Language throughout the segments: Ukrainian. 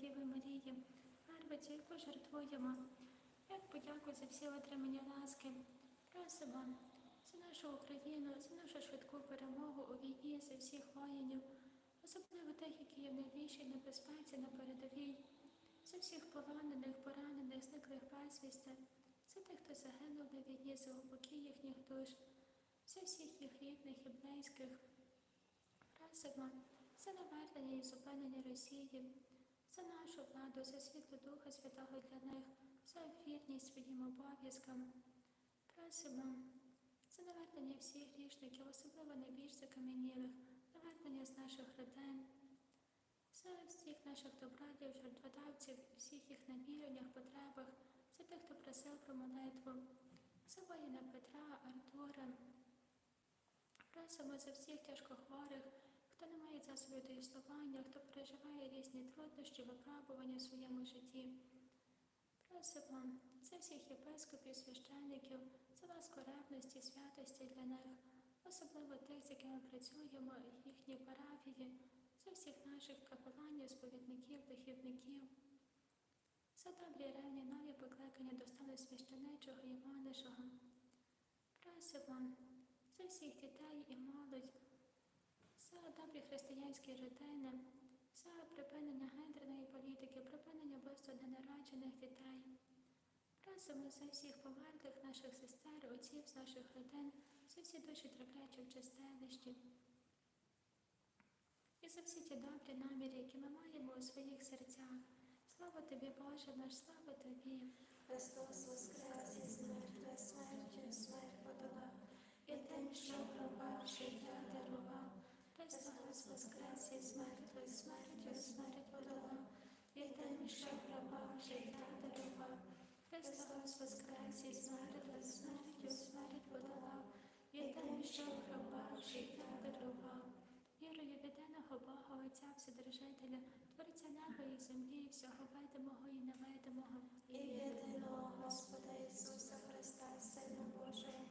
Діви Марії, Гарбицю, яку жертвуємо, як подяку за всі отримані ласки. Просимо за нашу Україну, за нашу швидку перемогу у війні, за всіх воїнів, особливо тих, які є в найбільшій небезпеці на передовій, за всіх полонених, поранених, зниклих безвісти, за тих, хто загинув на війні, за упокій їхніх душ, за всіх їх рідних і близьких. Просимо за навернення і зупинення Росії, за нашу владу, за світло Духа Святого для них, за вірність своїм обов'язкам. Просимо за навернення всіх грішників, особливо найбільш закам'янілих, навернення з наших родин, за всіх наших добратів, жертводавців, всіх їх наміреннях, потребах, за тих, хто просив про молитву, за воїна Петра, Артура. Просимо за всіх тяжкохворих, хто не має засобів до існування, хто переживає різні труднощі, випробування в своєму житті. Просимо за всіх єпископів, священників, за ласку ревності, святості для них, особливо тих, з якими працюємо, їхні парафії, за всіх наших капеланів, сповідників, духівників, за добрі ревні нові покликання до стану священичого і монишого. Просимо за всіх дітей і молодь, християнські родини, за припинення гендерної політики, припинення вбивства ненароджених дітей. Просимо за всіх померлих наших сестер, отців з наших родин, за всі душі траплячі в чистилищі. І за всі ті добрі наміри, які ми маємо у своїх серцях. Слава тобі, Боже наш, слава тобі. Христос воскрес із мертвих смертю, смерть подолав, і тим, що гробав, життя дарував. Христос воскрес із мертвих смертю, смерть подолав, тим, що гробав, життя дарував. Христос воскрес із мертвих смертю, смерть подолав, і тим, що гробав, життя дарував. Вірую єдиного Бога, Отця Вседержителя, Творця неба і землі, і всього видимого і невидимого. І єдиного Господа Ісуса Христа, Сина Божого,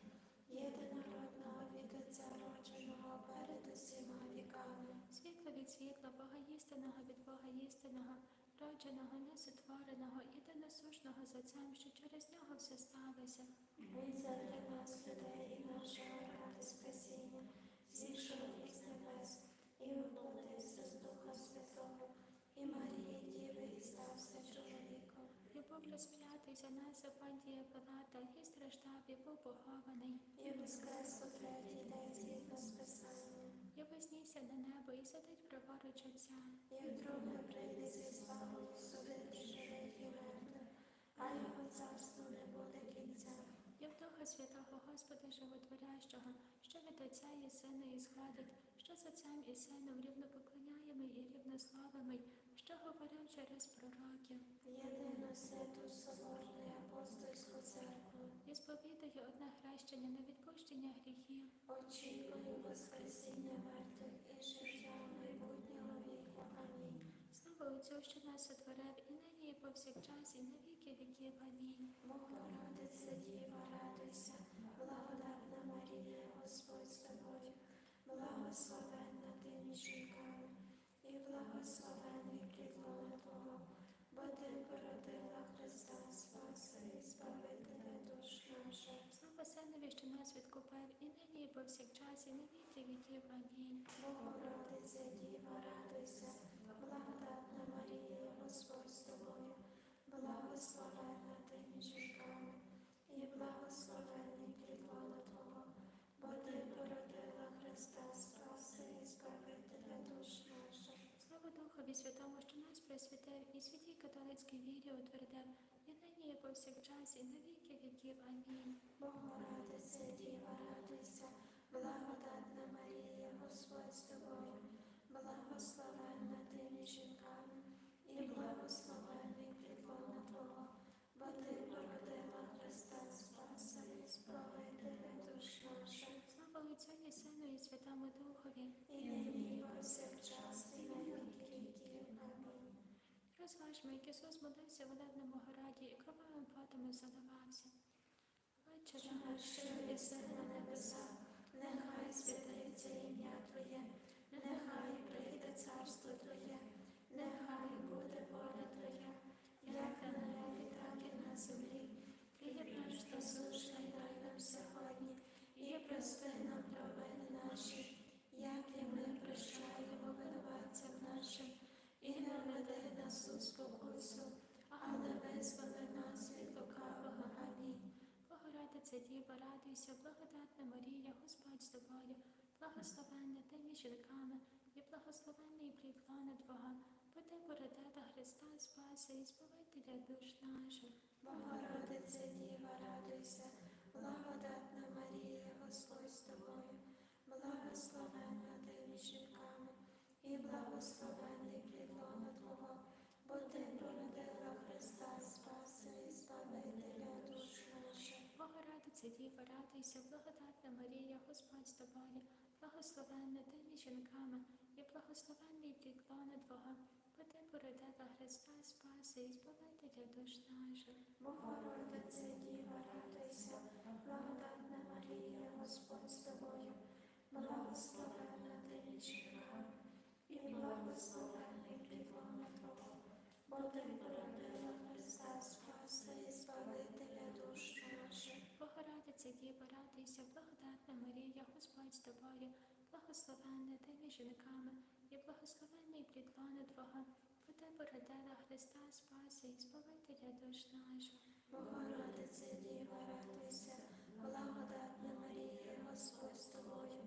єдинородного від Отця родженого перед усіма віками. Світло від світла, Бога істинного від Бога істинного, родженого, несотвореного, єдиносушного з Отцем, що через нього все сталося. Він задля нас, людей і нашого ради спасіння, зійшов із небес і воплотився з Духа Святого, і Марії Діви і стався чоловіком. І був розп'ятий за нас за Понтія Пилата, і страждав, і був похований. І воскрес вознісся на небо і сидить праворуч Отця. І вдруге прийде зі славою судити живих і мертвих, а його царству не буде кінця. І в Духа Святого Господа Животворящого, що від Отця і Сина і сходить, що з Отцем і Сином рівно поклоняємий і рівнославимий, що говорив через пророків. Єдину святу соборну і апостольську церкву. І сповідає одне хрещення на відпущення гріхів. Очікую Воскресіння мертвих життя майбутнього віку. Амінь. Слава Отцю, що нас сотворив, і нині, і повсякчас, і на віки віків. Амінь. Богородиця Діва, радуйся, благодатна Марія, Господь з тобою, благословенна ти між жінками, і благословений плідлона Твого, бо ти породила Христа Спаса і Збавителя душ наших. Слава Синові, що нас відкупив, і нині, і повсякчас, і на віки віків. Амінь. Богородиця Діва, радуйся, благодатна Марія, Господь з тобою, благословенна ти між жінками, і благословений плідлона Твого, бо ти породила Христа Спаса і Збавителя душ наших. Слава Духові Святому, що нас присвятив, і святій католицькій вірі утвердив, і нині, і повсякчас, і на віки віків. Амінь. Богородиця Діва, радуйся, благодатна Марія, Господь з тобою, благословенна ти між жінками, і благословений плідлона Твого, бо ти породила Христа Спаса і Збавителя душ наших. Слава Отцю і Сину, і Святому Духові. І нині, і повсякчас, і на віки віків. Амінь. Розважмо, як Ісус молився в Оливному городі і кровавим потом заливався. Отче Наш, що єси на небесах, нехай святиться ім'я Твоє, нехай прийде царство Твоє, нехай буде воля Твоя, як на благословенна ти між жінками, і благословенний плід лона Твого, бо ти породила Христа Спаса і Збавителя душ наших. Богородице Діва, радуйся, благодатна Марія, Господь з тобою, благословенна ти між жінками, і благословенний плід Твого, бо ти породила Христа Спаса і Збавителя душ наших. Богородице Діва, радуйся, благодатна Марія, Господь з тобою, благословенна ти жінками, і благословенний лона Твого, бо ти породила Христа Спаса і Збавителя душ наших. Богородице Діва, радуйся, благодатна Марія, Господь з тобою, благословенна ти між жінками, і благословенний плід лона Твого, бо ти породила Христа Спаса і Збавителя душ наших. Богородице Діва, радуйся, благодатна Марія, Господь з тобою, благословенна ти між жінками, і благословенний плід лона Твого, бо ти породила Христа Спаса і Збавителя душ наших. Богородице Діва, радуйся, благодатна Марія, Господь з тобою,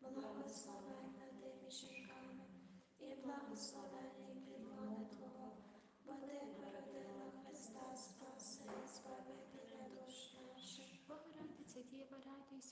благословенна ти жінками, і благословенний плід лона Твого, бо ти породила Христа Спаса і Збавителя душ наших. Богородице Діва,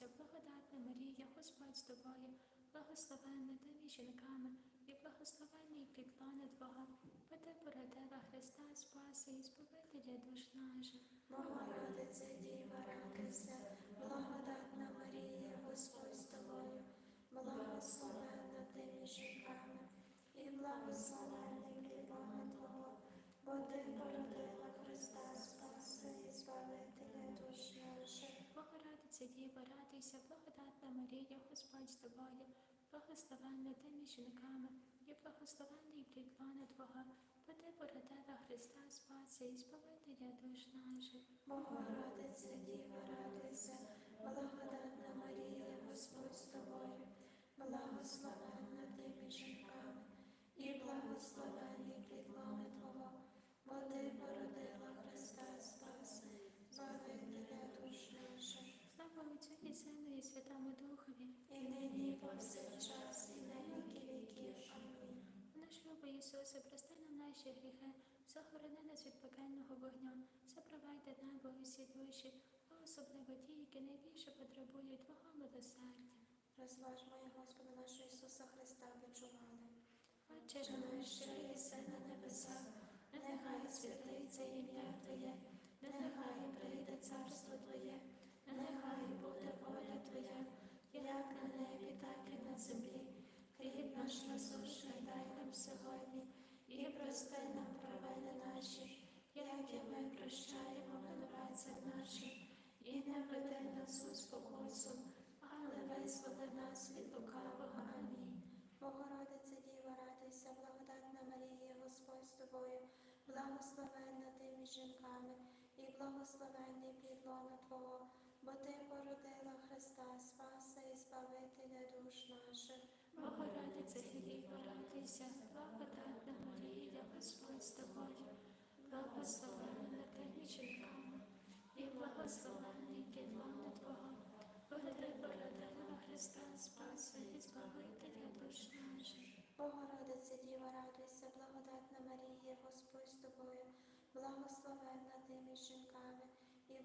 радуйся, благодатна Марія, Господь з тобою, благословенна ти жінками, і благословенний плід Твого, бо ти породила Христа Спаса і Збавителя душ наших. Богородице Діва, радуйся, благодатна Марія, Господь з тобою, благословенна ти між жінками, і благословенний плід лона Твого, бо ти породила Христа Спаса і Збавителя. Богородице Діва, радуйся, благодатна Марія, Господь з тобою, благословенна ти між жінками, і благословенний плід лона Твого, бо ти породила Христа Спаса і Збавителя душ наших. Богородице Діва, радуйся, благодатна Марія, Господь з тобою, благословенна ти між жінками, і благословенний плід лона Твого, бо ти породила Отцю і Сину і Святому Духові, і нині і повсякчас, і на віки віків. Амінь. наш любий Ісусе, прости нам наші гріхи, захорони нас від пекельного вогню, запровадьте небо усі душі, а особливо ті, які найбільше потребують Твого милосердя. Розваж моє Господа нашого Ісуса Христа почували. Отче Отче наш, що єси на небесах, нехай святиться ім'я Твоє, нехай прийде царство Твоє, нехай буде воля Твоя, як на небі, так і на землі. Хліб наш насущний дай нам сьогодні, і прости нам провини наші, як і ми прощаємо винуватцям нашим, і не веди нас у спокусу, але визволи нас від лукавого. Амінь. Богородице Діва, радуйся, благодатна Марія, Господь з тобою, благословенна ти між жінками, і благословенний плід лона Твого, бо ти породила Христа Спаса і Збавителя душ наших. Богородице Діва, радуйся, благодатна Марія, Господь з тобою, благословенна ти між жінками, і благословенний плід Твого, бо ти породила Христа Спаса і Збавителя душ наших. Богородице Діва, радуйся, благодатна Марія, Господь з тобою, благословенна ти між жінками,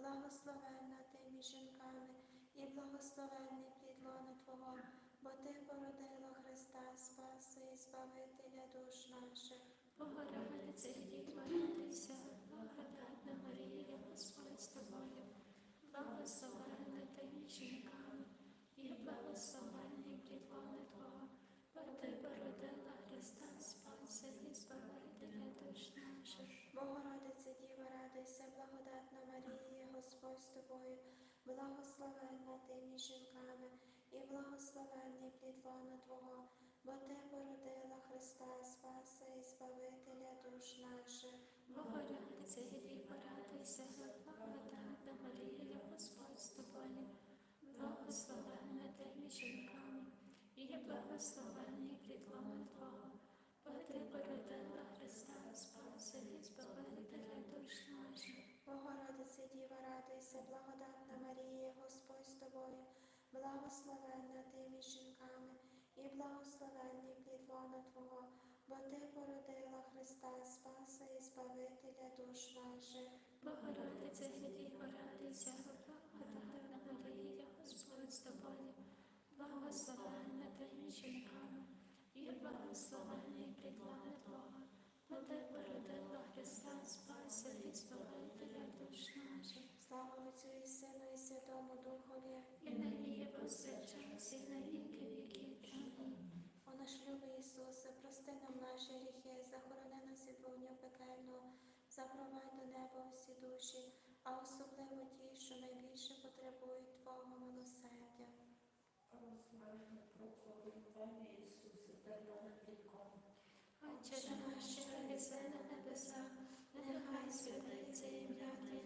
благословенна ти між жінками, і благословенний плід лона Твого, бо ти породила Христа Спаси і Збавителя душ наших. Богородице Діва, радуйся, благодатна Марія, Господь з тобою, благословенна ти між жінками, і благословенний плід лона Твого, бо ти породила Христа Спаса і Збавителя душ наших. радуйся, благодатна Марія, Господь з тобою, благословенна ти між жінками, і благословенний плід лона Твого, бо ти породила Христа, Спаса і Збавителя душ наших. Богородице, Діва, радуйся, благодатна Марія, Господь з тобою, благословенна ти між жінками, і благословенний плід лона Твого, бо ти породила Христа, Спаса і Збавителя душ наших. Богородице, Діва, радуйся, благодатна Марія, Господь з тобою, благословенна ти між жінками, і благословенний плід Твого, бо ти породила Христа, Спаса і Збавителя душ наших. Богородице, Діва, радуйся, благодатна Марія, Господь з тобою, благословенна ти між жінками, і благословенний плід лона Твого, бо ти породила Христа, Спаса і Збавителя душ наших. Слава Отцю і Сину і Святому Духові. І нині є повсякчас, і на віки віків. Амінь. О наш любий Ісусе, прости нам наші гріхи, захорони нас від вогню пекельного, запровадь до неба усі душі, а особливо ті, що найбільше потребують Твого милосердя. Розважно про корумпання Ісуса та Його віком. Отче наш, що на небесах, нехай святиться ім'я Твоє,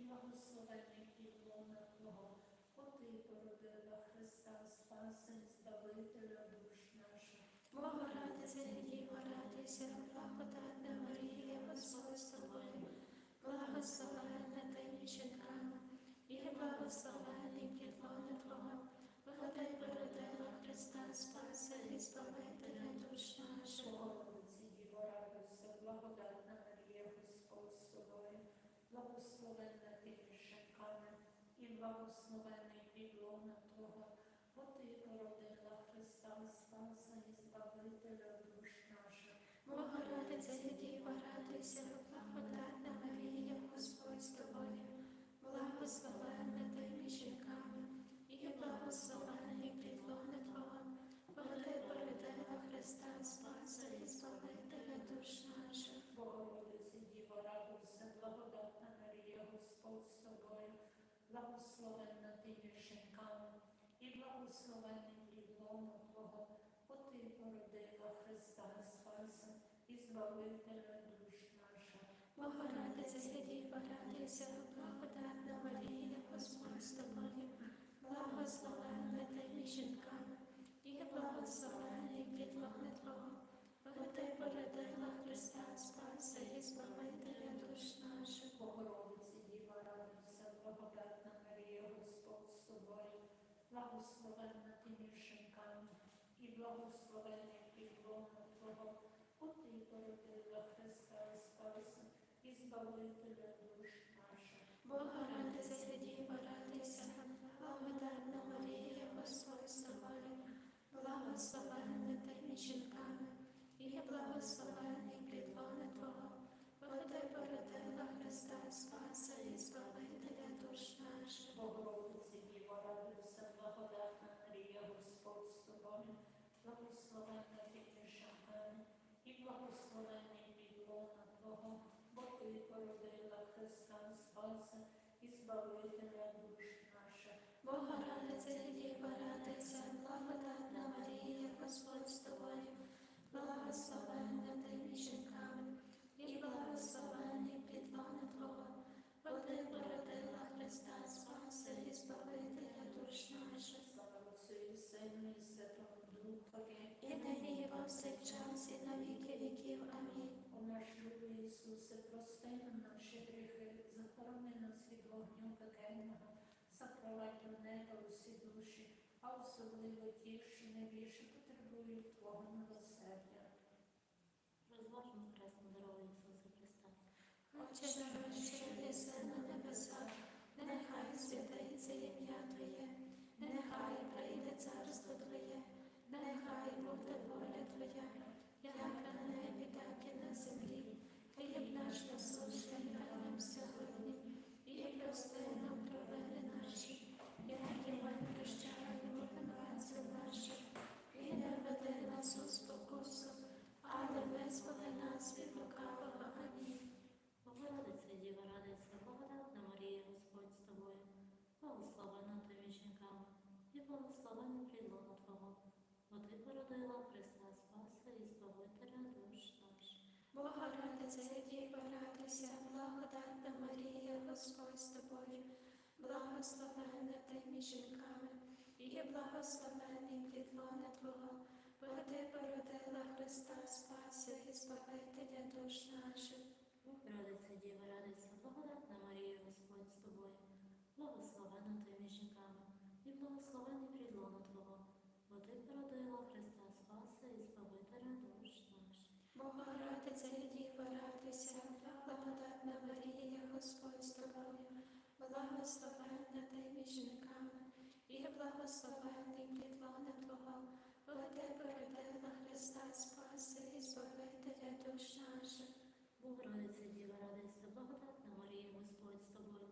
і благословенний плід лона Твого, бо ти породила Христа, Спаса Збавителя душ наших. Богородице, Діва, радуйся, благодатна Марія, Господь з тобою, благословенна ти між жінками, і благословений плід Твого, бо породила Христа, Спаса і Збавителя душ наших. Богородице, Діва, радуйся, благодатна Марія, Господь з тобою, благословенна ти між жінками, і благословенний плід лона Твого, бо ти породила Христа, Спаса і Збавителя душ наших. Богородице, Діва, радуйся, благодатна Марія, Господь з тобою, благословенна ти між жінками, і благословений плід лона Твого, бо ти породила Христа, Спаса і Збавителя душ наших. Богородице, Діво, радуйся, благодатна Марія, Господь з тобою, благословенна ти між жінками, і благословений плід Твого, бо ти породила Христа, Спаса і Збавителя душ наша. Богородиця, Діва, радуйся, благодатна Марія, Господь з тобою, благословенна ти між жінками, і благословенний плід лона Твого, бо ти породила Христа, Спаса і Збавителя душ наших. Богородице, Діва, радуйся, благодатна Марія, Господь з тобою, благословенна ти між жінками, і благословений плід Твого, бо ти породила Христа, Спаса і Збавителя душ наших. Богородице, Діва, радуйся, благодатна Марія, Господь з тобою, благословенна ти між жінками, і благословений плід лона Твого, бо ти породила Христа, Спаса і Збавителя душ наших. Богородице, Діва, радуйся, благодатна Марія, Господь з тобою, благословенна ти між жінками, і благословений плід лона Твого, бо ти породила Христа, Спаса і Збавителя душ наших. Богородице, Діва, радуйся, благодатна Марія, Господь з тобою, благословенна ти між жінками, і благословений плід лона Твого, бо ти породила Христа, Спаса і Збавителя душ наших. Слава Отцю і Сину і Святому Духові. І нині і повсякчас, і на віки віків. Амінь. О наш любий Ісусе, прости нам наші гріхи, захорони нас від вогню пекельного, запровадь до неба усі душі, а особливо ті, що найбільше потребують Твого милосердя. Розважмо хресну дорогу Ісуса Христа. Отче наш, що єси на небесах, нехай святиться ім'я Твоє, нехай прийде царство Твоє, нехай буде воля Твоя, як на небі, так і на землі. Хліб наш насущний дай нам сьогодні, і прости нам провини наші, як і ми прощаємо винуватцям нашим, і не веди нас у спокусу, але визволи нас від лукавого. Амінь. Богородиця Діва радиться, благодатна Марія, Господь з тобою, благословена ти між жінками, і благословений плід лона Твого, бо ти породила Христа Спаса і Збавителя душ наш. Богородиця Діва радуйся, благодатна Марія, Господь з тобою, благословена ти між жінками, і благословений плід лона Твого, бо ти породила Христа Спаса і Збавителя душ наших. Богородиця Діва радиться, благодатна Марія, Господь з тобою, благословена ти між жінками, і благословений плід Твого, Христа Спаса і Збавителя душ наш. Богородиця Діва радуйся, благодатна Марія, Господь з тобою, благословенна ти між жінками, і благословений плід лона Твого, бо ти породила Христа Спаси і Збавителя душ наших. Богородиця Діва радуйся, благодатна Марія, Господь з тобою,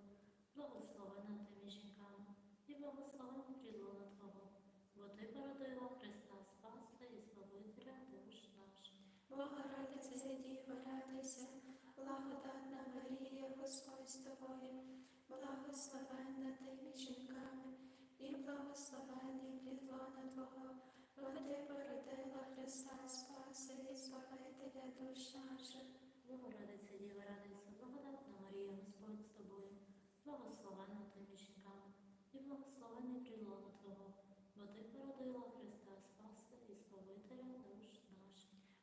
благословена ти між жінками, і благословений плід лона Твого, бо ти породила Христа Спаса і Збавителя душ наш. Богородиця Діва радуйся, благодатна Марія, Господь з тобою, благословенна ти між жінками, і благословений плід Твого, бо ти породила Христа Спаси і Збавителя душ наших. Богородиця Діва радуйся, благодатна Марія, Господь з тобою, благословена ти між жінками, і благословений плід лона Твого, бо ти породила Христа Спаса і Збавителя душ наш.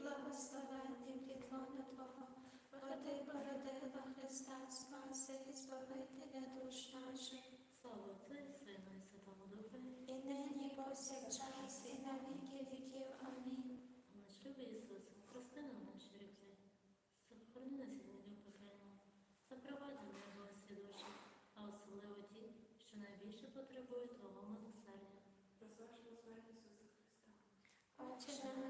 плід лона Твого, роди, породила Христа Спаси і Збавителя душ наших. Слава Отцю Сину і Святому Духові. І нині повсякчас і на віки віків. Амінь. Наш любий Ісусе, прости нам наші гріхи, сохрани нас від війни пекельного, запровадь нам благості душі, а особливо ті, що найбільше потребують Твого милосердя. Розважмо смерть Ісуса Христа. Отче наш,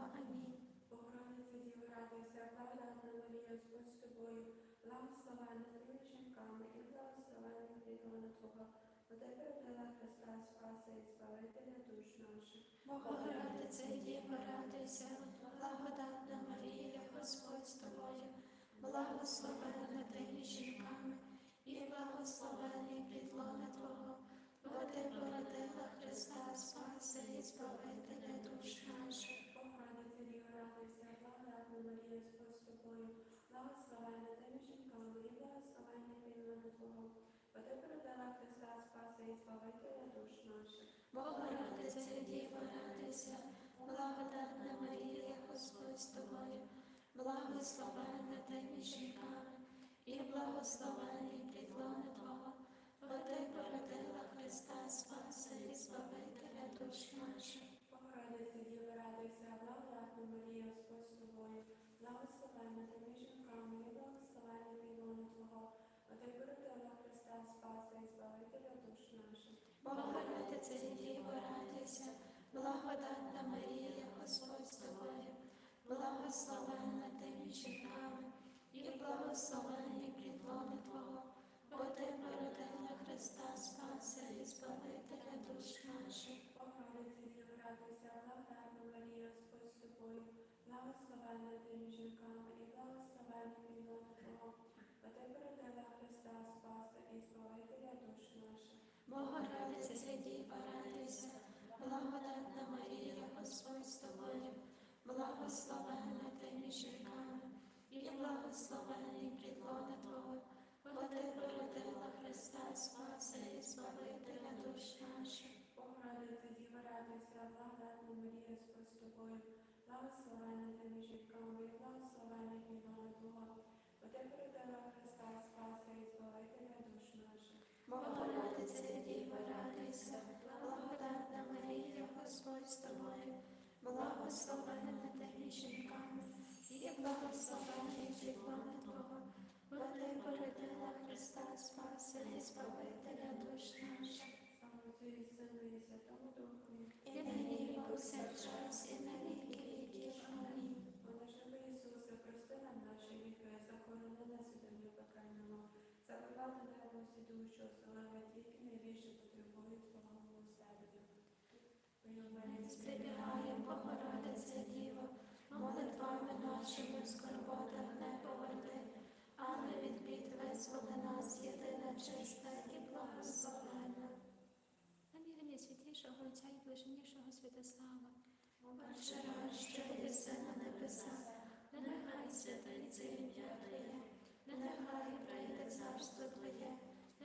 Радуйся, благодатна Марія, Господь з тобою, благословенна ти жінками і благословенний плід лона Твого, бо ти породила Христа Спаса і Збавителя душ наших. Богородице, Діва, радуйся, благодатна Марія, Господь з тобою, благословенна ти жінками, і благословений плід Твого, бо ти породила Христа Спаса і Збавителя душ наших. Богородиця Діва радуйся, благодатна Марія, Господь з тобою, благословенна ти між жінками і благословенний плід Твого, бо ти породила Христа Спаса і Збавителя душ наших. Богородице, Діва, радуйся, благодатна Марія, Господь з тобою, благословенна ти між жінками, і благословений плід лона Твого, бо ти породила Христа Спаса і Збавителя душ наших. Богородиця Діва радуйся, благодатна Марія, Господь з тобою, благословенна ти між жінками і благословенний плід Твого, бо ти породила Христа Спаса і Збавителя душ наших. Богородице, Діва, радуйся, благодатна Марія, Господь з тобою, благословенна ти між жінками, і благословенний плід лона Твого, бо ти породила Христа Спаса і Збавителя душ наших. Благословенна ти між жінками, і благословенний плід лона Твого, бо ти породила Христа Спаса і Збавителя душ наших. Богородице, Діва, радуйся, благодатна Марія, Господь з тобою, благословенна ти між жінками, і благословенний плід лона Твого, бо ти породила Христа Спаса і Збавителя душ наших. Богородице, Діва, радуйся, благодатна Марія, Господь з тобою, благословенна ти між жінками, і благословенний плід лона Твого, бо ти породила Христа Спаса і Збавителя душ наших. Богородице, Діва, радуйся, благодатна Марія, Господь з тобою, благословенна ти між жінками, і благословенний плід лона Твого, бо ти породила Христа Спаса і Збавителя душ наших. Отцю і Сину і Святому Духові. І нині і повсякчас, і на всі душі, оселева тільки найбільше потребують Твого милосердя. Приймаємо Зберігає Богородице Діво, молитвами нашими в скорботах не поверни, але від бід визволи нас єдина чиста і благословенна. Намірення святішого Отця і блаженнішого Святослава, Отче що єси на небесах, нехай святиться ім'я Твоє, нехай прийде царство Твоє,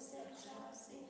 Слава Отцю